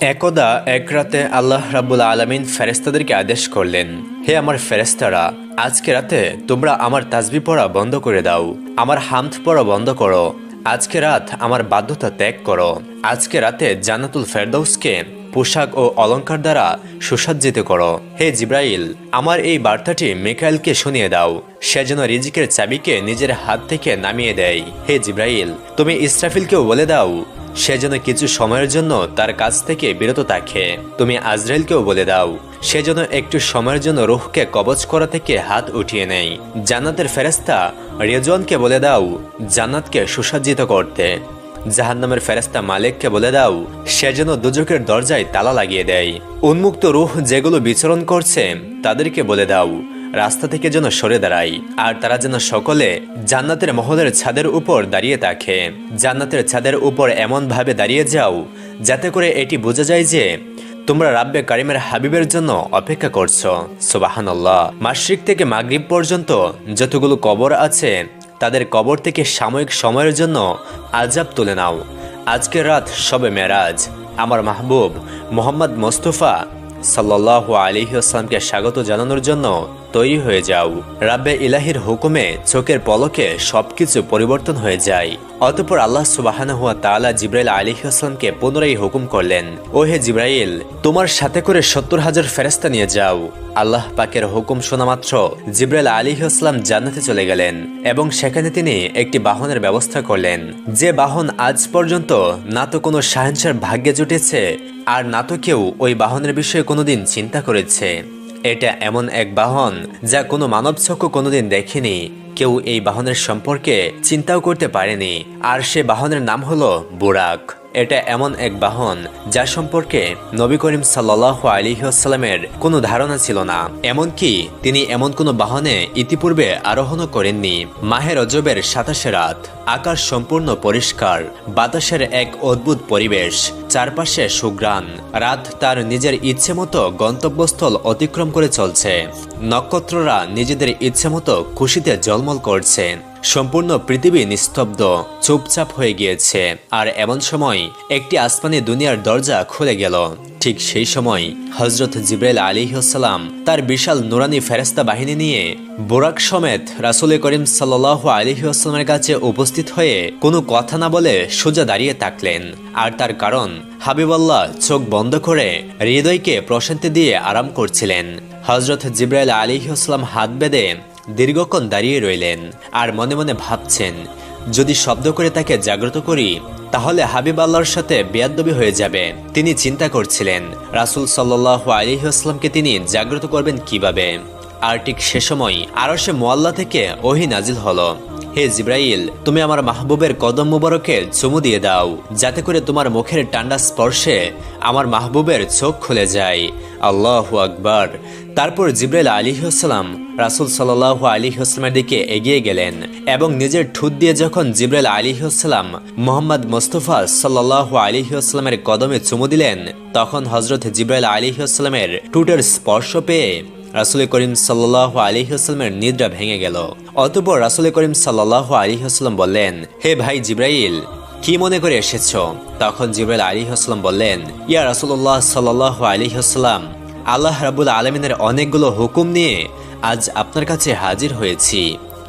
একদা এক রাতে আল্লাহ রাবুল আলমিন ফেরেস্তাদেরকে আদেশ করলেন, হে আমার ফেরেস্তারা আজকে রাতে তোমরা আমার তাজবি পড়া বন্ধ করে দাও, আমার হামথ পড়া বন্ধ করো, আজকে রাত আমার বাধ্যতা ত্যাগ করো, আজকে রাতে জান্নাতুল ফেরদৌসকে পোশাক ও অলংকার দ্বারা সুসজ্জিত করো। হে জিব্রাইল, আমার এই বার্তাটি মিকাইলকে শুনিয়ে দাও। সে যেন রিজিকের চাবিকে নিজের হাত থেকে নামিয়ে দেয়। হে জিব্রাইল, তুমি ইসরাফিলকেও বলে দাও, সে যেন কিছু সময়ের জন্য তার কাছ থেকে বিরত থাকে। তুমি আজরাইলকেও বলে দাও, সে যেন একটু সময়ের জন্য রুহকে কবচ করা থেকে হাত উঠিয়ে নেয়। জান্নাতের ফেরেস্তা রেজওয়ানকে বলে দাও, জান্নাতকে সুসজ্জিত করতে। জাহান্নামের ফেরেস্তা মালিককে বলে দাও, সে যেন দুজকের দরজায় তালা লাগিয়ে দেয়। উন্মুক্ত রুহ যেগুলো বিচরণ করছে, তাদেরকে বলে দাও, রাস্তা থেকে যেন সরে দাঁড়াই আর তারা যেন সকলে জান্নাতের মহলের ছাদের উপর দাঁড়িয়ে থাকে। জান্নাতের ছাদের উপর এমন ভাবে দাঁড়িয়ে যাও, যাতে করে এটি বোঝা যায় যে তোমরা রাব্বে কারিমের হাবিবের জন্য অপেক্ষা করছ। সুবাহান্লাহ মাসিক থেকে মাগরিব পর্যন্ত যতগুলো কবর আছে তাদের কবর থেকে সাময়িক সময়ের জন্য আজাব তুলে নাও। আজকের রাত সবে মেরাজ। আমার মাহবুব মোহাম্মদ মোস্তফা সাল্লাহ আলিহাস্লামকে স্বাগত জানানোর জন্য তৈরি হয়ে যাও। রাব্বে ইলাহির হুকুমে চোখের পলকে সবকিছু পরিবর্তন হয়ে যায়। অতপর আল্লাহ সুবাহানা হুয়া তালা জিব্রাইল আলিহাস্লামকে পুনরায় হুকুম করলেন ও হে জিব্রাইল, তোমার সাথে করে সত্তর হাজার ফেরেস্তা নিয়ে যাও। আল্লাহ পাকের হুকুম শোনা মাত্র জিব্রাইল আলিহাস্লাম জান্নাতে চলে গেলেন এবং সেখানে তিনি একটি বাহনের ব্যবস্থা করলেন। যে বাহন আজ পর্যন্ত না তো কোনো সাহেন্সার ভাগ্যে জুটেছে, আর না তো কেউ ওই বাহনের বিষয়ে কোনোদিন চিন্তা করেছে। এটা এমন এক বাহন যা কোনো মানব চক্ষু কোনোদিন দেখেনি। কেউ এই বাহনের সম্পর্কে চিন্তাও করতে পারেনি। আর সে বাহনের নাম হলো বুরাক। এটা এমন এক বাহন যা সম্পর্কে নবী করিম সাল্লাহ আলিহাস্লামের কোনো ধারণা ছিল না। এমনকি তিনি এমন কোনো বাহনে ইতিপূর্বে আরোহণও করেননি। মাহের অজবের সাতাশে রাত, আকাশ সম্পূর্ণ পরিষ্কার, বাতাসের এক অদ্ভুত পরিবেশ, চারপাশে সুগ্রাণ রাত তার নিজের ইচ্ছে মতো গন্তব্যস্থল অতিক্রম করে চলছে। নক্ষত্ররা নিজেদের ইচ্ছে মতো খুশিতে জলমল করছে সম্পূর্ণ পৃথিবী নিস্তব্ধ, চুপচাপ হয়ে গিয়েছে। আর এমন সময় একটি আসমানি দুনিয়ার দরজা খুলে গেল। ঠিক সেই সময় হজরত জিব্রাইল আলিহাসাল্লাম তার বিশাল নুরানি ফেরেস্তা বাহিনী নিয়ে বোরাক সমেত রাসুল করিম সাল্লাহ আলিহাস্লামের কাছে উপস্থিত হয়ে কোনো কথা না বলে সোজা দাঁড়িয়ে থাকলেন। আর তার কারণ হাবিবাল্লাহ চোখ বন্ধ করে হৃদয়কে প্রশান্তি দিয়ে আরাম করছিলেন। হজরত জিব্রাইল আলিহাস্লাম হাত বেঁধে দীর্ঘক্ষণ দাঁড়িয়ে রইলেন আর মনে মনে ভাবছেন, যদি শব্দ করে তাকে জাগ্রত করি, তাহলে হাবিব আল্লাহর সাথে বেয়াদবি হয়ে যাবে। তিনি চিন্তা করছিলেন, রাসুল সাল্লাহ আলিহাস্লামকে তিনি জাগ্রত করবেন কীভাবে? আর ঠিক সে সময় আরও সে মোয়াল্লা থেকে ওহি নাজিল হলো। হে জিব্রাইল, তুমি আমার মাহবুবের কদম মুবারকে চুমু দিয়ে দাও, যাতে করে তোমার মুখের টান্ডা স্পর্শে আমার মাহবুবের চোখ খুলে যায়। আল্লাহ আকবার। তারপর জিব্রাইল আলিহাস্লাম রাসুল সাল্লাহ আলিহাস্লামের দিকে এগিয়ে গেলেন এবং নিজের ঠুট দিয়ে যখন জিব্রাইল আলিহাস্লাম মোহাম্মদ মোস্তফা সাল্লাহ আলিহাস্লামের কদমে চুমু দিলেন, তখন হজরত জিব্রাইল আলিহাস্লামের টুটের স্পর্শ পেয়ে রাসুল করিম সাল্লাহ আলিহাস্লামের নিদ্রা ভেঙে গেল। অতপর রাসুল করিম সাল্লাহ আলিহাস্লাম বললেন, হে ভাই জিব্রাইল, কি মনে করে এসেছ? তখন জিব্রাইল আলিহাস্লাম বললেন, ইয়া রাসুল্লাহ সাল্লাহ আলিহাস্লাম আল্লাহ রাবুল আলমিনের অনেকগুলো হুকুম নিয়ে আজ আপনার কাছে হাজির হয়েছি।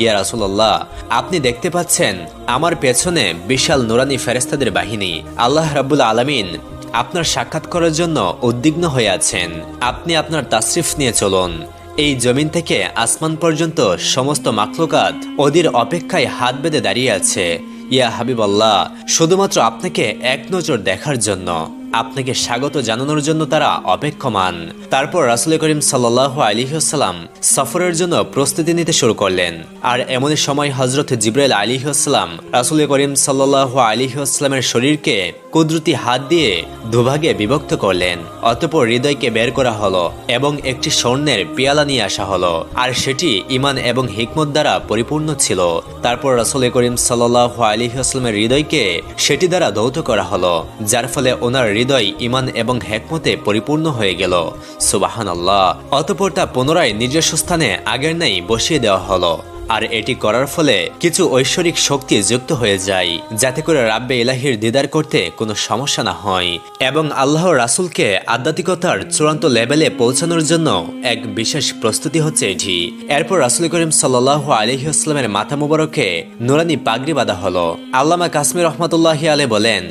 ইয়া রাসুল্লাহ আপনি দেখতে পাচ্ছেন আমার পেছনে বিশাল নুরানি ফেরেস্তাদের বাহিনী। আল্লাহ রাবুল আলমিন আপনার সাক্ষাৎ করার জন্য উদ্বিগ্ন হয়ে আছেন। আপনি আপনার তাসরিফ নিয়ে চলুন। এই জমিন থেকে আসমান পর্যন্ত সমস্ত মাকলুকাত ওদের অপেক্ষায় হাত বেঁধে দাঁড়িয়ে আছে। ইয়া হাবিবাল্লাহ, শুধুমাত্র আপনাকে এক নজর দেখার জন্য। আপনাকে স্বাগত জানানোর জন্য তারা অপেক্ষমান। তারপর রাসুল করিম সাল্লাহ আলিহাস্লাম সফরের জন্য প্রস্তুতি নিতে শুরু করলেন। আর এমনই সময় হজরত জিব্রাইল আলিহাস্লাম রাসুল করিম সাল্লাহ আলিহাস্লামের শরীরকে কুদরতি হাত দিয়ে দুভাগে বিভক্ত করলেন। অতপর হৃদয়কে বের করা হলো এবং একটি স্বর্ণের পেয়ালা নিয়ে আসা হলো। আর সেটি ইমান এবং হিকমত দ্বারা পরিপূর্ণ ছিল। তারপর রাসুল করিম সাল্লাহ আলিহাস্লামের হৃদয়কে সেটি দ্বারা দৌত করা হলো, যার ফলে ওনার হৃদয় ইমান এবং হেকমতে পরিপূর্ণ হয়ে গেল। সুবাহান আল্লাহ অতপর তা পুনরায় নিজস্ব স্থানে আগের নেই বসিয়ে দেওয়া হলো। আর এটি করার ফলে কিছু ঐশ্বরিক শক্তি যুক্ত হয়ে যায়, যাতে করে রাব্বে ইলাহির দিদার করতে কোনো সমস্যা না হয় এবং আল্লাহ রাসুলকে আধ্যাত্মিকতার চূড়ান্ত লেভেলে পৌঁছানোর জন্য এক বিশেষ প্রস্তুতি হচ্ছে এটি। এরপর রাসুল করিম সাল্লাহ আলহিহাস্লামের মাথা মুবারকে নুরানি পাগড়ি বাঁধা হলো। আল্লামা কাশ্মীর রহমতুল্লাহ আলে বলেন,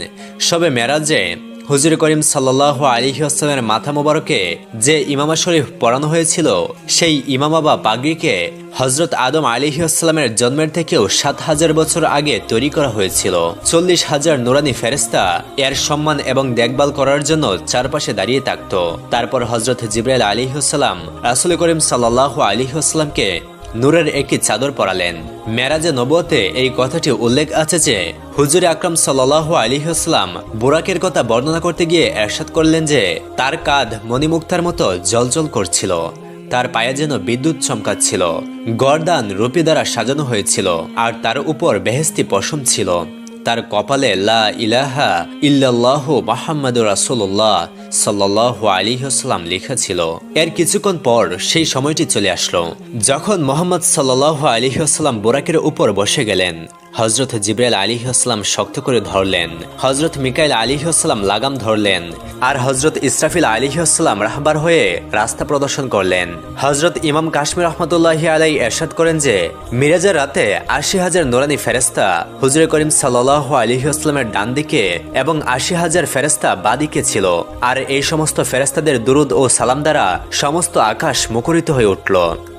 সবে মেরাজে হুজুর করিম সাল্লাহ আলিহাস্লামের মাথা মোবারকে যে ইমামা শরীফ পড়ানো হয়েছিল, সেই ইমামা বা পাগড়িকে হজরত আদম আলিহাস্লামের জন্মের থেকেও সাত হাজার বছর আগে তৈরি করা হয়েছিল। চল্লিশ হাজার নুরানি ফেরেস্তা এর সম্মান এবং দেখভাল করার জন্য চারপাশে দাঁড়িয়ে থাকত। তারপর হজরত জিব্রাইল আলিহাস্লাম রাসুল করিম সাল্লাহ আলিহাস্লামকে নূরের একটি চাদর পরালেন। মেরাজে নবতে এই কথাটি উল্লেখ আছে যে, হুজুর আকরম সাল্লাহ আলিহাস্লাম বোরাকের কথা বর্ণনা করতে গিয়ে এরশাদ করলেন যে, তার কাঁধ মণিমুক্তার মতো জলজল করছিল। তার পায়ে যেন বিদ্যুৎ চমকাচ্ছিল। গরদান রুপি দ্বারা সাজানো হয়েছিল। আর তার উপর বেহেস্তি পশম ছিল। তার কপালে লা ইলাহা ইল্লাহ মাহমুদ রাসুল্লাহ সাল্লাহ আলিহাস্লাম লেখা ছিল। এর কিছুক্ষণ পর সেই সময়টি চলে আসলো, যখন মোহাম্মদ সাল্লাহ আলিহাস্লাম বোরাকের উপর বসে গেলেন। হজরত জিব্রাইল আলী আসলাম শক্ত করে ধরলেন। হজরত মিকাইল আলী আসলাম লাগাম ধরলেন আর হজরত ইসরাফিল আলী আসলাম রাহবার হয়ে রাস্তা প্রদর্শন করলেন। হজরত ইমাম কাশ্মীর রহমতুল্লাহ আলাই এরশাদ করেন যে, মিরাজের রাতে আশি হাজার নোরানি ফেরেস্তা হুজুর করিম সাল্লাহ আলী আসলামের ডান দিকে এবং আশি হাজার ফেরেস্তা বাদিকে ছিল আর এই সমস্ত ফেরেস্তাদের দুরুদ ও সালাম দ্বারা সমস্ত আকাশ মুখরিত হয়ে উঠল।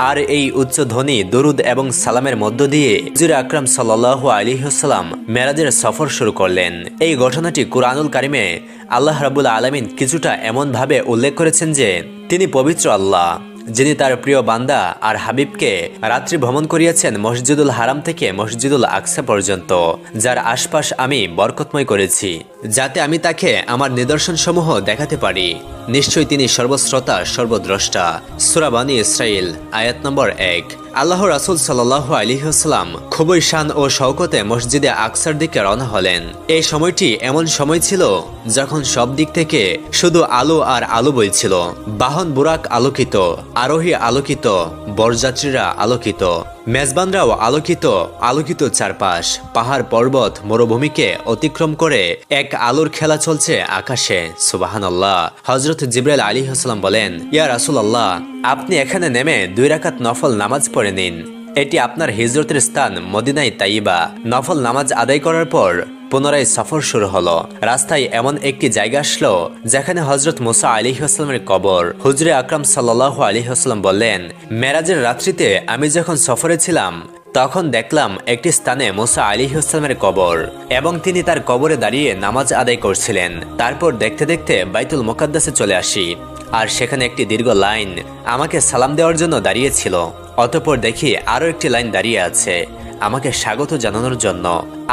আর এই উচ্চ ধ্বনি দুরুদ এবং সালামের মধ্য দিয়ে হুজুর আকরাম সাল্লাহ আলিহাস্লাম মেরাজের সফর শুরু করলেন। এই ঘটনাটি কুরআনুল কারিমে আল্লাহ রাবুল আলমিন কিছুটা এমনভাবে উল্লেখ করেছেন যে, তিনি পবিত্র আল্লাহ, যিনি তার প্রিয় বান্দা আর হাবিবকে রাত্রি ভ্রমণ করিয়াছেন মসজিদুল হারাম থেকে মসজিদুল আকসা পর্যন্ত, যার আশপাশ আমি বরকতময় করেছি। যাতে আমি তাকে আমার নিদর্শনসমূহ দেখাতে পারি। নিশ্চয়ই তিনি সর্বশ্রোতা, সর্বদ্রষ্টা। সুরাবানী ইসরাইল আয়াত নম্বর এক। আল্লাহ রাসুল সাল্লাহ আলিহাস্লাম খুবই শান ও শওকতে মসজিদে আকসার দিকে রওনা হলেন। এই সময়টি এমন সময় ছিল যখন সব দিক থেকে শুধু আলো আর আলো বইছিল। বাহন বুরাক আলোকিত, আরোহী আলোকিত, বরযাত্রীরা আলোকিত। মেজবানরাও আলোকিত আলোকিত চারপাশ, পাহাড় পর্বত, মরুভূমিকে অতিক্রম করে এক আলোর খেলা চলছে আকাশে। সুবাহান আল্লাহ হজরত জিব্রাইল আলী হাসলাম বলেন, ইয়া রাসুল আল্লাহ আপনি এখানে নেমে দুই রাকাত নফল নামাজ পড়ে নিন। এটি আপনার হিজরতের স্থান মদিনাই তাইবা। নফল নামাজ আদায় করার পর পুনরায় সফর শুরু হলো। রাস্তায় এমন একটি জায়গা আসলো, যেখানে হজরত মুসা আলী আসলামের কবর। হুজরে আকরাম সাল্লাহ আলী আসলাম বললেন, মেরাজের রাত্রিতে আমি যখন সফরে ছিলাম, তখন দেখলাম একটি স্থানে মুসা আলী ইসলামের কবর এবং তিনি তার কবরে দাঁড়িয়ে নামাজ আদায় করছিলেন। তারপর দেখতে দেখতে বাইতুল মোকাদ্দাসে চলে আসি আর সেখানে একটি দীর্ঘ লাইন আমাকে সালাম দেওয়ার জন্য দাঁড়িয়েছিল। অতপর দেখি আরও একটি লাইন দাঁড়িয়ে আছে। আমাকে স্বাগত জানানোর জন্য।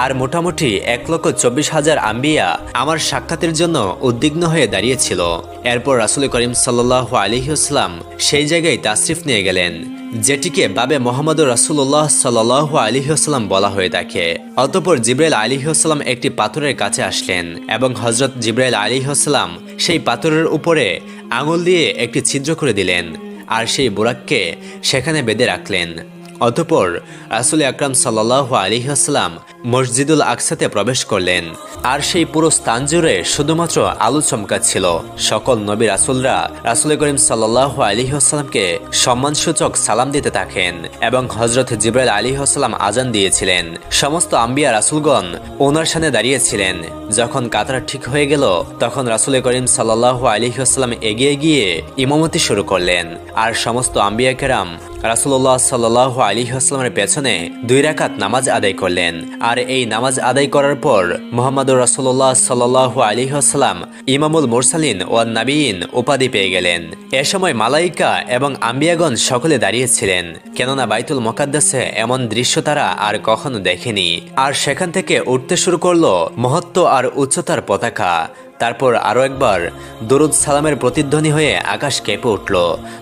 আর মোটামুটি এক লক্ষ চব্বিশ হাজার আম্বিয়া আমার সাক্ষাতের জন্য উদ্বিগ্ন হয়ে দাঁড়িয়েছিল। এরপর রাসুল করিম সাল্লাহ আলিহাস্লাম সেই জায়গায় তাসরিফ নিয়ে গেলেন, যেটিকে বাবে মোহাম্মদ রাসুল্লাহ সাল্লাহ আলিহাস্লাম বলা হয়ে থাকে। অতপর জিব্রাইল আলিহাস্লাম একটি পাথরের কাছে আসলেন এবং হজরত জিব্রাইল আলিহাস্লাম সেই পাথরের উপরে আঙুল দিয়ে একটি ছিদ্র করে দিলেন, আর সেই বোরাককে সেখানে বেঁধে রাখলেন। অতপর রাসুল আকরাম সাল্লাহ আলিহাস্লাম মসজিদুল আকসাতে প্রবেশ করলেন। আর সেই পুরো স্থান জুড়ে শুধুমাত্র আলু চমকাচ্ছিল। সকল নবী রাসুলরা রাসুল করিম সাল্লাহ আলিহাস্লামকে সম্মানসূচক সালাম দিতে থাকেন এবং হজরত জিব্রাইল আলিহাস্লাম আজান দিয়েছিলেন। সমস্ত আম্বিয়া রাসুলগণ ওনার সামনে দাঁড়িয়েছিলেন। যখন কাতার ঠিক হয়ে গেল, তখন রাসুল করিম সাল্লাহ আলিহাস্লাম এগিয়ে গিয়ে ইমামতি শুরু করলেন। আর সমস্ত আম্বিয়া কেরাম রাসুল্লাহ সাল্লাহ আলী আসলামের পেছনে দুই রাকাত নামাজ আদায় করলেন। আর এই নামাজ আদায় করার পর মোহাম্মদ রাসুল্লাহ সাল্লাহ আলী আসলাম ইমামুল মুরসালিন ও নাবিন উপাধি পেয়ে গেলেন। এ সময় মালাইকা এবং আম্বিয়াগণ সকলে দাঁড়িয়েছিলেন। কেননা বাইতুল মোকাদ্দাসে এমন দৃশ্য তারা আর কখনো দেখেনি। আর সেখান থেকে উঠতে শুরু করল মহত্ব আর উচ্চতার পতাকা। তারপর আরও একবার দরুদ সালামের প্রতিধ্বনি হয়ে আকাশ কেঁপে উঠল।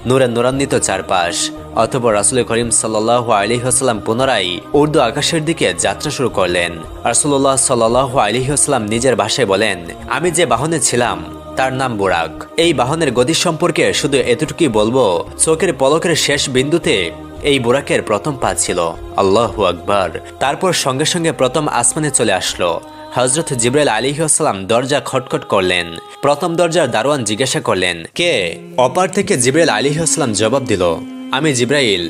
নূরে নূরান্বিত চারপাশ। অথবা রাসুল করিম সাল্লাহ আলিহাস্লাম পুনরায় উর্দু আকাশের দিকে যাত্রা শুরু করলেন। রাসুল্লাহ সাল্লাহ আলিহাস্লাম নিজের ভাষায় বলেন, আমি যে বাহনে ছিলাম, তার নাম বুরাক। এই বাহনের গতি সম্পর্কে শুধু এতটুকুই বলব, চোখের পলকের শেষ বিন্দুতে এই বোরাকের প্রথম পা ছিল। আল্লাহু আকবার। তারপর সঙ্গে সঙ্গে প্রথম আসমানে চলে আসলো। হজরত জিব্রাইল আলিহাস্লাম দরজা খটখট করলেন। প্রথম দরজার দারোয়ান জিজ্ঞাসা করলেন, কে? অপার থেকে জিব্রাইল আলিহাস্লাম জবাব দিল, আমি জিব্রাইল।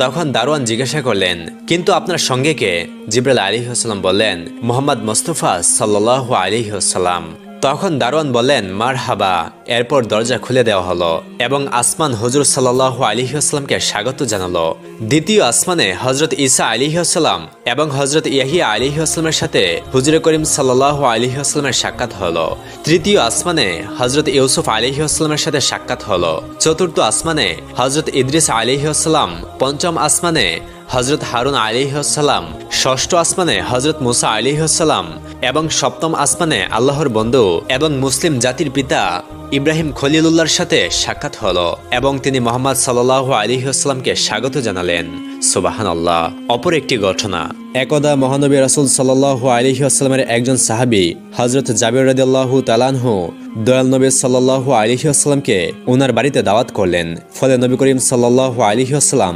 তখন দারোয়ান জিজ্ঞাসা করলেন, কিন্তু আপনার সঙ্গে কে? জিব্রাইল আলিহাস্লাম বললেন, মোহাম্মদ মোস্তফা সাল্লাহ আলিহাস্লাম তখন দারোয়ান বললেন মার হাবা এরপর দরজা খুলে দেওয়া হলো এবং আসমান হজর সাল্লাহ আলিহাস্লামকে স্বাগত জানালো। দ্বিতীয় আসমানে হজরত ঈসা আলিহাস্লাম এবং হজরত ইয়াহিয়া আলিহাস্লামের সাথে হুজুর করিম সাল্লাহ আলিহাস্লামের সাক্ষাৎ হলো। তৃতীয় আসমানে হজরত ইউসুফ আলিহাস্লামের সাথে সাক্ষাৎ হলো। চতুর্থ আসমানে হজরত ইদ্রিস আলিহাস্লাম পঞ্চম আসমানে হজরত হারুন আলিহাসাল্লাম ষষ্ঠ আসমানে হজরত মুসা আলিহাসাল্লাম এবং সপ্তম আসমানে আল্লাহর বন্ধু এবং মুসলিম জাতির পিতা ইব্রাহিম খলিলুল্লাহর সাথে সাক্ষাৎ হলো এবং তিনি মোহাম্মদ সাল্লাহ আলিহাস্লামকে স্বাগত জানালেন। সুবাহান আল্লাহ অপর একটি ঘটনা। একদা মহানবী রাসুল সাল্লাহ আলিহাস্লামের একজন সাহাবি হজরত জাবির রাদিল্লাহ তালানহু দয়াল নবী সাল্লাহ আলিহাস্লামকে ওনার বাড়িতে দাওয়াত করলেন। ফলে নবী করিম সাল্লাহ আলিহাস্লাম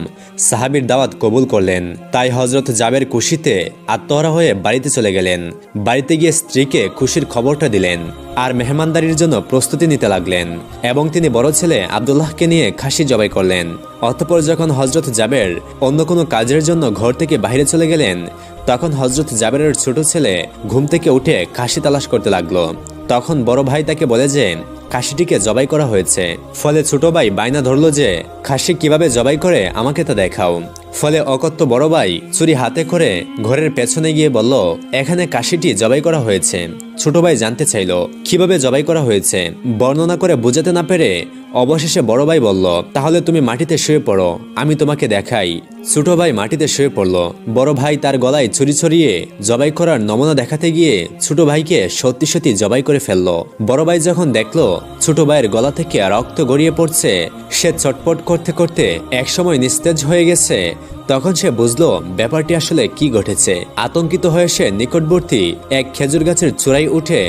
সাহাবির দাওয়াত কবুল করলেন। তাই হজরত জাবের খুশিতে আত্মহারা হয়ে বাড়িতে চলে গেলেন। বাড়িতে গিয়ে স্ত্রীকে খুশির খবরটা দিলেন আর মেহমানদারির জন্য প্রস্তুতি নিতে লাগলেন এবং তিনি বড় ছেলে আবদুল্লাহকে নিয়ে খাসি জবাই করলেন। অতপর যখন হজরত জাবের অন্য কোনো কাজের জন্য ঘর থেকে বাইরে চলে গেলেন তখন হজরত জাবেরের ছোট ছেলে ঘুম থেকে উঠে খাসি তালাশ করতে লাগল। তখন বড় ভাই তাকে বলে যে খাসিটিকে জবাই করা হয়েছে। ফলে ছোট ভাই বায়না ধরল যে খাসি কীভাবে জবাই করে আমাকে তা দেখাও। ফলে অকত্য বড় ভাই চুরি হাতে করে ঘরের পেছনে গিয়ে বলল, এখানে কাশিটি জবাই করা হয়েছে। ছোট ভাই জানতে চাইল, কীভাবে জবাই করা হয়েছে? বর্ণনা করে বোঝাতে না পেরে অবশেষে বড় ভাই বলল, তাহলে তুমি মাটিতে শুয়ে পড়ো, আমি তোমাকে দেখাই। ছোট ভাই মাটিতে শুয়ে পড়ল। বড় ভাই তার গলায় ছুরি ছড়িয়ে জবাই করার নমুনা দেখাতে গিয়ে ছোট ভাইকে সত্যি সত্যি জবাই করে ফেলল। বড় ভাই যখন দেখল, ছোট ভাইয়ের গলা থেকে রক্ত গড়িয়ে পড়ছে, সে চটপট করতে করতে একসময় নিস্তেজ হয়ে গেছে। তখন সে বুঝলো ব্যাপারটি আসলে কি ঘটেছে। আতঙ্কিত হয়ে সে নিকটবর্তী এক খেজুর গাছের চূড়ায় উঠে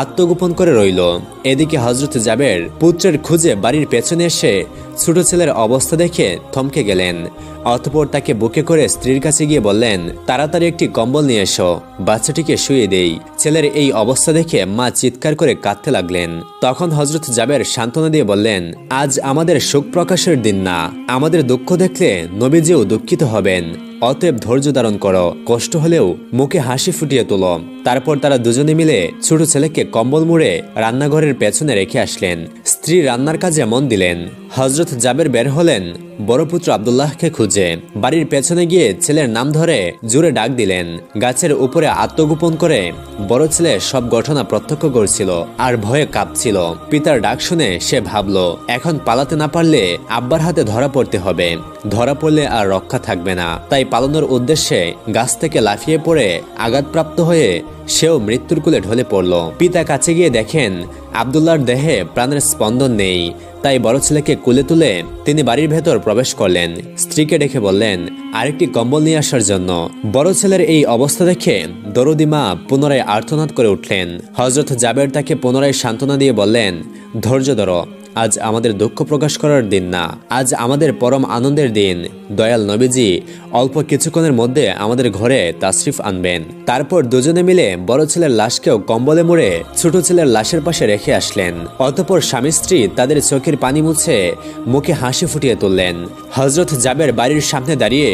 আত্মগোপন করে রইল। এদিকে হজরত জাবের পুত্রের খুঁজে বাড়ির পেছনে এসে ছোট ছেলের অবস্থা দেখে থমকে গেলেন। অতপর তাকে বুকে করে স্ত্রীর কাছে গিয়ে বললেন, তাড়াতাড়ি একটি কম্বল নিয়ে এসো, বাচ্চাটিকে শুয়ে দেই। ছেলের এই অবস্থা দেখে মা চিৎকার করে কাঁদতে লাগলেন। তখন হজরত জাবের সান্ত্বনা দিয়ে বললেন, আজ আমাদের শোক প্রকাশের দিন না। আমাদের দুঃখ দেখলে নবীজিও দুঃখিত হবেন। অতএব ধৈর্য ধারণ করো। কষ্ট হলেও মুখে হাসি ফুটিয়ে তোলো। তারপর তারা দুজনে মিলে ছোট ছেলেকে কম্বল মুড়ে রান্নাঘরের পেছনে রেখে আসলেন। স্ত্রী রান্নার কাজে মন দিলেন। হজরত জাবের বের হলেন। বড় পুত্র আবদুল্লাহকে খুঁজে। বাড়ির পেছনে গিয়ে ছেলের নাম ধরে জোরে ডাক দিলেন। গাছের উপরে আত্মগোপন করে বড় ছেলে সব ঘটনা প্রত্যক্ষ করছিল আর ভয়ে কাঁপছিল। পিতার ডাক শুনে সে ভাবল, এখন পালাতে না পারলে আব্বার হাতে ধরা পড়তে হবে। ধরা পড়লে আর রক্ষা থাকবে না। তাই পালানোর উদ্দেশ্যে গাছ থেকে লাফিয়ে পড়ে আঘাতপ্রাপ্ত হয়ে সেও মৃত্যুর কুলে ঢলে পড়ল। পিতা কাছে গিয়ে দেখেন, আবদুল্লাহর দেহে প্রাণের স্পন্দন নেই। তাই বড় ছেলেকে কুলে তুলে তিনি বাড়ির ভেতর প্রবেশ করলেন। স্ত্রীকে ডেকে বললেন, আরেকটি কম্বল নিয়ে আসার জন্য। বড় ছেলের এই অবস্থা দেখে দরদিমা পুনরায় আর্থনাদ করে উঠলেন। হজরত জাবের তাকে পুনরায় সান্ত্বনা দিয়ে বললেন, ধৈর্য ধরো। আজ আমাদের দুঃখ প্রকাশ করার দিন না। আজ আমাদের পরম আনন্দের দিন। দয়াল নবীজি অল্প কিছুক্ষণের মধ্যে আমাদের ঘরে তাশরিফ আনবেন। তারপর দুজনে মিলে বড় ছেলের লাশকেও কম্বলে মুড়ে ছোট ছেলের লাশের পাশে রেখে আসলেন। অতপর স্বামী স্ত্রী তাদের চোখের পানি মুছে মুখে হাসি ফুটিয়ে তুললেন। হজরত জাবের বাড়ির সামনে দাঁড়িয়ে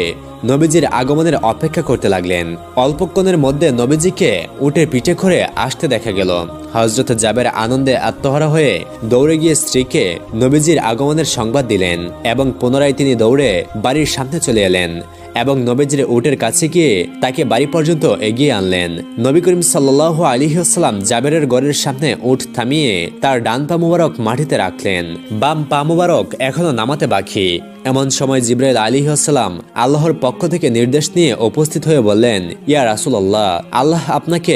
নবীজির আগমনের অপেক্ষা করতে লাগলেন। অল্পক্ষণের মধ্যে নবীজিকে উটের পিঠে করে আসতে দেখা গেল। হজরত জাবের আনন্দে আত্মহারা হয়ে দৌড়ে গিয়ে স্ত্রীকে নবীজির আগমনের সংবাদ দিলেন এবং পুনরায় তিনি দৌড়ে বাড়ির সামনে চলে এলেন এবং নবীজির উটের কাছে গিয়ে তাকে বাড়ি পর্যন্ত এগিয়ে আনলেন। নবী করিম সাল্লাহ আলিহাস্লাম জাবেরের গড়ের সামনে উঠ থামিয়ে তার ডান পা মুবারক মাটিতে রাখলেন। বাম পা মুবারক এখনও নামাতে বাকি। এমন সময় জিব্রাইল আলী আসসালাম আল্লাহর পক্ষ থেকে নির্দেশ নিয়ে উপস্থিত হয়ে বললেন, ইয়া রাসুল্লাহ আল্লাহ আপনাকে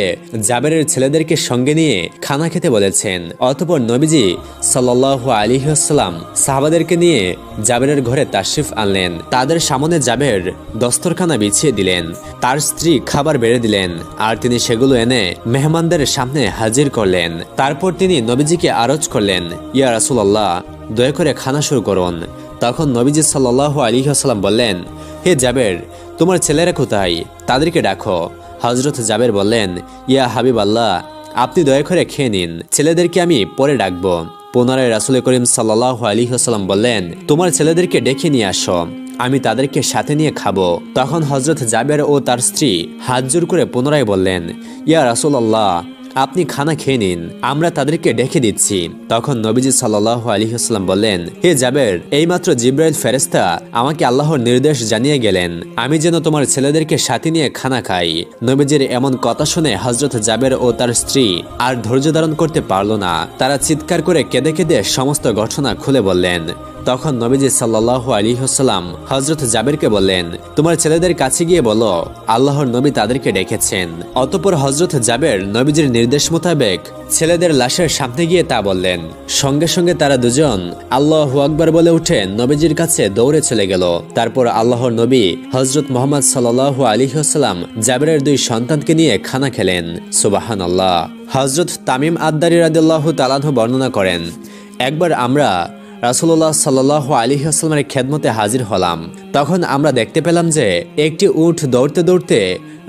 জাবেরের ছেলেদেরকে সঙ্গে নিয়ে খানা খেতে বলেছেন। অতপর নবীজি সাল্লাহ আলী আসসালাম সাহাবাদেরকে নিয়ে জাবেরের ঘরে তাশরিফ আনলেন। তাদের সামনে জাবের দস্তরখানা বিছিয়ে দিলেন। তার স্ত্রী খাবার বেড়ে দিলেন। আর তিনি সেগুলো এনে মেহমানদের সামনে হাজির করলেন। তারপর তিনি নবীজিকে আরজ করলেন, ইয়া রাসুল্লাহ দয়া করে খানা শুরু করুন। তখন নবীজি সাল্লাহ আলী আসাল্লাম বললেন, হে জাবের, তোমার ছেলেরা কোথায়? তাদেরকে ডাকো। হজরত জাবের বললেন, ইয়া হাবিব আল্লাহ আপনি দয়া করে খেয়ে নিন, ছেলেদেরকে আমি পরে ডাকবো। পুনরায় রাসুল করিম সাল্লাহ আলী আসাল্লাম বললেন, তোমার ছেলেদেরকে ডেকে নিয়ে আসো, আমি তাদেরকে সাথে নিয়ে খাব। তখন হজরত জাবের ও তার স্ত্রী হাত জোর করে পুনরায় বললেন, ইয়া রাসুল আল্লাহ আপনি খানা খেয়ে নিন, আমরা তাদেরকে ডেকে দিচ্ছি। তখন নবীজি সাল্লাহ আলহিহাস্লাম বললেন, হে জাবের, এইমাত্র জিব্রাইল ফেরেস্তা আমাকে আল্লাহর নির্দেশ জানিয়ে গেলেন, আমি যেন তোমার ছেলেদেরকে সাথে নিয়ে খানা খাই। নবীজির এমন কথা শুনে হজরত জাবের ও তার স্ত্রী আর ধৈর্য ধারণ করতে পারল না। তারা চিৎকার করে কেঁদে কেঁদে সমস্ত ঘটনা খুলে বললেন। তখন নবীজি সাল্লাহ আলী হাসাল্লাম হজরত জাবেরকে বললেন, তোমার ছেলেদের কাছে গিয়ে বলো, আল্লাহর নবী তাদেরকে ডেকেছেন। অতপর হজরত জাবের নবীজির নির্দেশ মোতাবেক ছেলেদের লাশের সামনে গিয়ে তা বললেন। সঙ্গে সঙ্গে তারা দুজন আল্লাহ আকবর বলে উঠে নবীজির কাছে দৌড়ে চলে গেল। তারপর আল্লাহর নবী হজরত মোহাম্মদ সাল্লাহ আলী হাসাল্লাম জাবেরের দুই সন্তানকে নিয়ে খানা খেলেন। সুবাহান আল্লাহ হজরত তামিম আদারি রাদিল্লাহ তালাহ বর্ণনা করেন, একবার আমরা রাসুল্লাহ সাল্লাহ আলী আসলামের খেদমতে হাজির হলাম। তখন আমরা দেখতে পেলাম যে একটি উঠ দৌড়তে দৌড়তে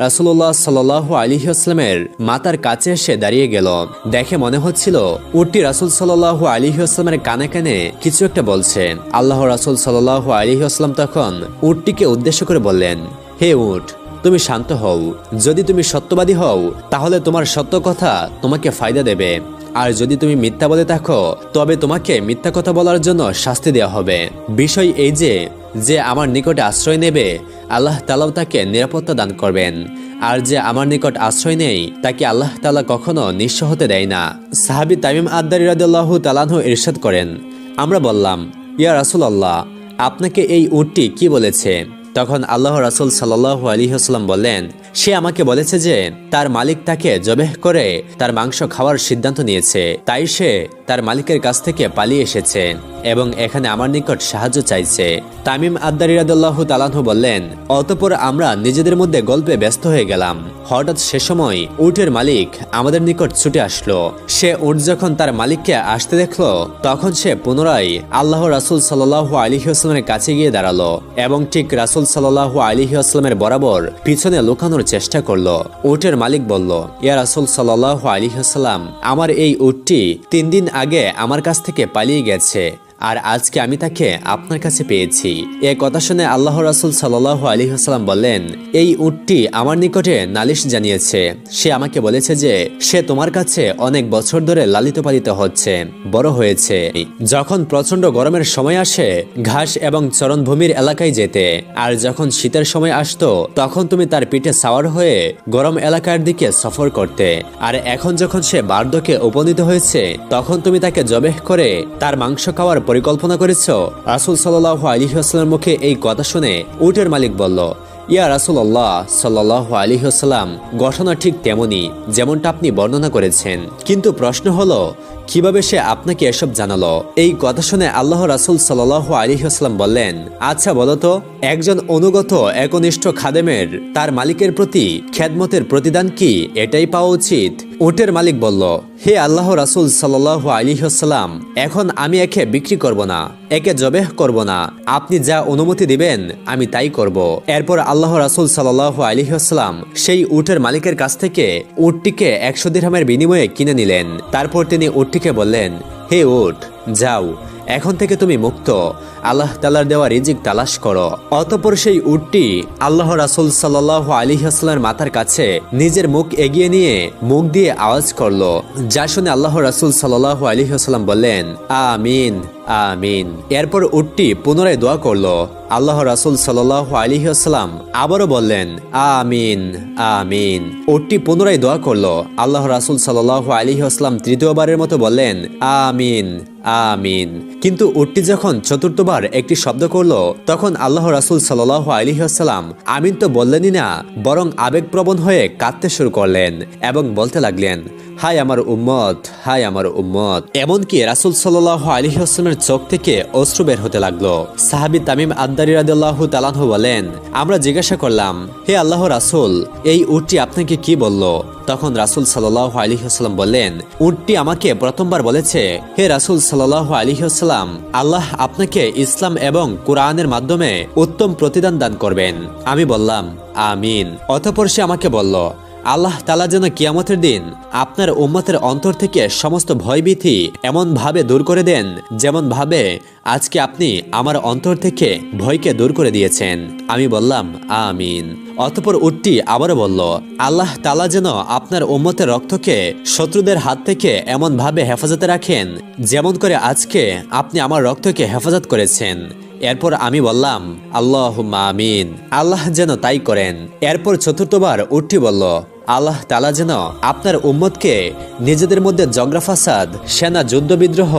রাসুল্লাহ সাল্লাহ আলী আসলামের মাতার কাছে এসে দাঁড়িয়ে গেল। দেখে মনে হচ্ছিল উঠটি রাসুল সাল্লাহ আলী আসলামের কানে কানে কিছু একটা বলছে। আল্লাহ রাসুল সাল্লাহ আলী আসলাম তখন উঠটিকে উদ্দেশ্য করে বললেন, হে উঠ তুমি শান্ত হও। যদি তুমি সত্যবাদী হও, তাহলে তোমার সত্য কথা তোমাকে ফায়দা দেবে। আর যদি তুমি মিথ্যা বলে থাকো, তবে তোমাকে মিথ্যা কথা বলার জন্য শাস্তি দেওয়া হবে। বিষয় এই যে যে আমার নিকটে আশ্রয় নেবে, আল্লাহ তালাও তাকে নিরাপত্তা দান করবেন। আর যে আমার নিকট আশ্রয় নেই, তাকে আল্লাহ তালা কখনো নিঃস্ব হতে দেয় না। সাহাবি তামিম আদারি রাদিল্লাহ তালাহ ইরশাদ করেন। আমরা বললাম, ইয়া রাসুল আল্লাহ আপনাকে এই উটটি কি বলেছে? তখন আল্লাহ রাসুল সাল্লাহ আলিহাস্লাম বললেন, সে আমাকে বলেছে যে, তার মালিক তাকে জবেহ করে তার মাংস খাওয়ার সিদ্ধান্ত নিয়েছে, তাই সে তার মালিকের কাছ থেকে পালিয়ে এসেছে। এবং এখানে আমার নিকট সাহায্য চাইছে। তামিম আদারিরাদুল্লাহ তালাহু বললেন, অতপর আমরা নিজেদের মধ্যে গল্পে ব্যস্ত হয়ে গেলাম। হঠাৎ সে সময় উটের মালিক আমাদের নিকট ছুটে আসলো। সে উট যখন তার মালিককে আসতে দেখল, তখন সে পুনরায় আল্লাহ রাসুল সাল্লাহ আলিহাস্লামের কাছে গিয়ে দাঁড়াল এবং ঠিক রাসুল সাল্লাহ আলিহাস্লামের বরাবর পিছনে লুকানোর চেষ্টা করল। উটের মালিক বলল, ইয়া রাসুল সাল্লাহ আলিহাস্লাম আমার এই উটটি তিন দিন আগে আমার কাছ থেকে পালিয়ে গেছে। আর আজকে আমি তাকে আপনার কাছে পেয়েছি। এ কথা শুনে আল্লাহ রাসুল সাল্লাহ আলী হাসলাম বললেন, এই উটটি আমার নিকটে নালিশ জানিয়েছে। সে আমাকে বলেছে যে, সে তোমার কাছে অনেক বছর ধরে লালিত পালিত হচ্ছে, বড় হয়েছে। যখন প্রচণ্ড গরমের সময় আসে, ঘাস এবং চরণভূমির এলাকায় যেতে, আর যখন শীতের সময় আসতো, তখন তুমি তার পিঠে সাওয়ার হয়ে গরম এলাকার দিকে সফর করতে। আর এখন যখন সে বার্ধকে উপনীত হয়েছে, তখন তুমি তাকে জবেহ করে তার মাংস খাওয়ার পরিকল্পনা করেছ? রাসুল সাল্লাহ আলিহাস্লামের মুখে এই কথা শুনে উটের মালিক বলল, ইয়া রাসুল্লাহ সাল্লাহ আলিহাস্লাম ঘটনা ঠিক তেমনই যেমনটা আপনি বর্ণনা করেছেন। কিন্তু প্রশ্ন হলো কীভাবে সে আপনাকে এসব জানালো? এই কথা শুনে আল্লাহ রাসুল সাল্লাহ আলিহাস্লাম বললেন আচ্ছা বলতো একজন অনুগত একনিষ্ঠ খাদেমের, তার মালিকের প্রতি খেদমতের প্রতিদান কি? এটাই পাওয়া উচিত? উটের মালিক বলল, হে আল্লাহ রাসুল সাল্লাহ আলিহাস্লাম এখন আমি একে বিক্রি করব না, একে জবেহ করব না। আপনি যা অনুমতি দিবেন, আমি তাই করব। এরপর আল্লাহ রাসুল সাল্লাহ আলিহাস্লাম সেই উটের মালিকের কাছ থেকে উটটিকে একশো দিরহামের বিনিময়ে কিনে নিলেন। তারপর তিনি উটটিকে বললেন, হে ওঠ যাও, এখন থেকে তুমি মুক্ত। আল্লাহ তালার দেওয়া রিজিক তালাশ করো। অতপর সেই উটটি আল্লাহ রাসুল সাল্লাহ আলী হাসলার মাথার কাছে নিজের মুখ এগিয়ে নিয়ে মুখ দিয়ে আওয়াজ করল, যা শুনে আল্লাহ রাসুল সাল্লাহ আলী হাসলাম বললেন, আমিন। আমিন। এরপর উটটি পুনরায় দোয়া করল। আল্লাহ রাসুল সাল্লাহ আলী আসসালাম আবারও বললেন, আমিন আমিন। উটটি পুনরায় দোয়া করল। আল্লাহ রাসুল সাল্লাহ আলী আসলাম তৃতীয়বারের মতো বললেন, আমিন আমিন। কিন্তু উটটি যখন চতুর্থবার একটি শব্দ করল, তখন আল্লাহ রাসুল সাল্লাহ আলী আসসালাম আমিন তো বললেনই না, বরং আবেগপ্রবণ হয়ে কাঁদতে শুরু করলেন এবং বলতে লাগলেন হাই আমার উম্মত, হাই আমার উম্মত। এমনকি রাসুল সাল্লাহ আলী আসলামের চোখ থেকে অশ্রু বের হতে লাগল। সাহাবি তামিম আদারি রাদিল্লাহ তালানহ বলেন, আমরা জিজ্ঞাসা করলাম, হে আল্লাহ রাসুল, এই উটটি আপনাকে কি বলল? তখন রাসুল সাল্লাহ আলী আসসালাম বললেন উটটি আমাকে প্রথমবার বলেছে, হে রাসুল সাল্লাহ আলী আসসালাম আল্লাহ আপনাকে ইসলাম এবং কোরআনের মাধ্যমে উত্তম প্রতিদান দান করবেন। আমি বললাম, আমিন। অতপর সে আমাকে বলল আল্লাহ তালা যেন কিয়ামতের দিন আপনার উম্মতের অন্তর থেকে সমস্ত ভয়ভীতি এমন ভাবে দূর করে দেন যেমন ভাবে আজকে আপনি আমার অন্তর থেকে ভয়কে দূর করে দিয়েছেন। আমি বললাম, আমিন। অতপর উটটি আবারও বলল, আল্লাহ তালা যেন আপনার উম্মতের রক্তকে শত্রুদের হাত থেকে এমন ভাবে হেফাজতে রাখেন যেমন করে আজকে আপনি আমার রক্তকে হেফাজত করেছেন। এরপর আমি বললাম আল্লাহ মামিন আল্লাহ যেন তাই করেন। এরপর চতুর্থবার উঠি বলল আল্লাহ তালা যেন আপনার উম্মতকে নিজেদের মধ্যে জগরা ফাসাদ, সেনা যুদ্ধ বিদ্রোহ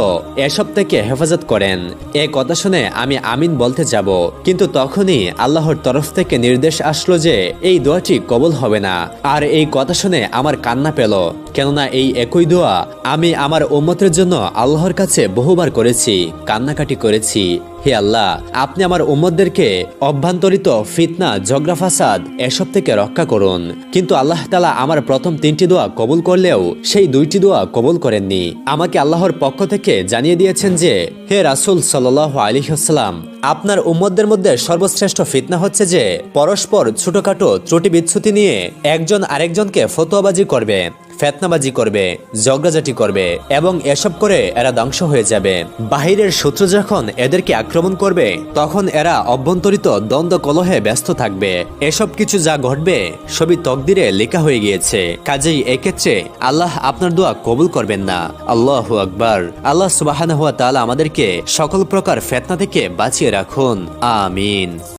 এসব থেকে হেফাজত করেন। এ কথা শুনে আমি আমিন বলতে যাব, কিন্তু তখনই আল্লাহর তরফ থেকে নির্দেশ আসলো যে এই দোয়াটি কবল হবে না। আর এই কথা শুনে আমার কান্না পেল, কেননা এই একই দোয়া আমি আমার উম্মতের জন্য আল্লাহর কাছে বহুবার করেছি, কান্নাকাটি করেছি। হে আল্লাহ, আপনি আমার উম্মতদেরকে অভ্যন্তরিত ফিতনা ঝগড়া ফাসাদ এসব থেকে রক্ষা করুন। কিন্তু আল্লাহ তালা আমার প্রথম তিনটি দোয়া কবুল করলেও সেই দুইটি দোয়া কবুল করেননি। আমাকে আল্লাহর পক্ষ থেকে জানিয়ে দিয়েছেন যে, হে রাসুল সাল্লাহ আলিহাস্লাম আপনার উম্মদের মধ্যে সর্বশ্রেষ্ঠ ফিতনা হচ্ছে যে, পরস্পর ছোটখাটো ত্রুটি বিচ্ছুতি নিয়ে একজন আরেকজনকে ফতোয়াবাজি করবে। ফেতনাবাজি করবে জগরাজাটি করবে এবং এসব করে এরা ধ্বংস হয়ে যাবে। বাহিরের শত্রু যখন এদেরকে আক্রমণ করবে, তখন এরা অভ্যন্তরিত দ্বন্দ্ব কলহে ব্যস্ত থাকবে। এসব কিছু যা ঘটবে, সবই তকদিরে লেখা হয়ে গিয়েছে। কাজেই এক্ষেত্রে আল্লাহ আপনার দোয়া কবুল করবেন না। আল্লাহ আকবার। আল্লাহ সুবাহান হুয়া তাআলা আমাদেরকে সকল প্রকার ফেতনা থেকে বাঁচিয়ে রাখুন। আমিন।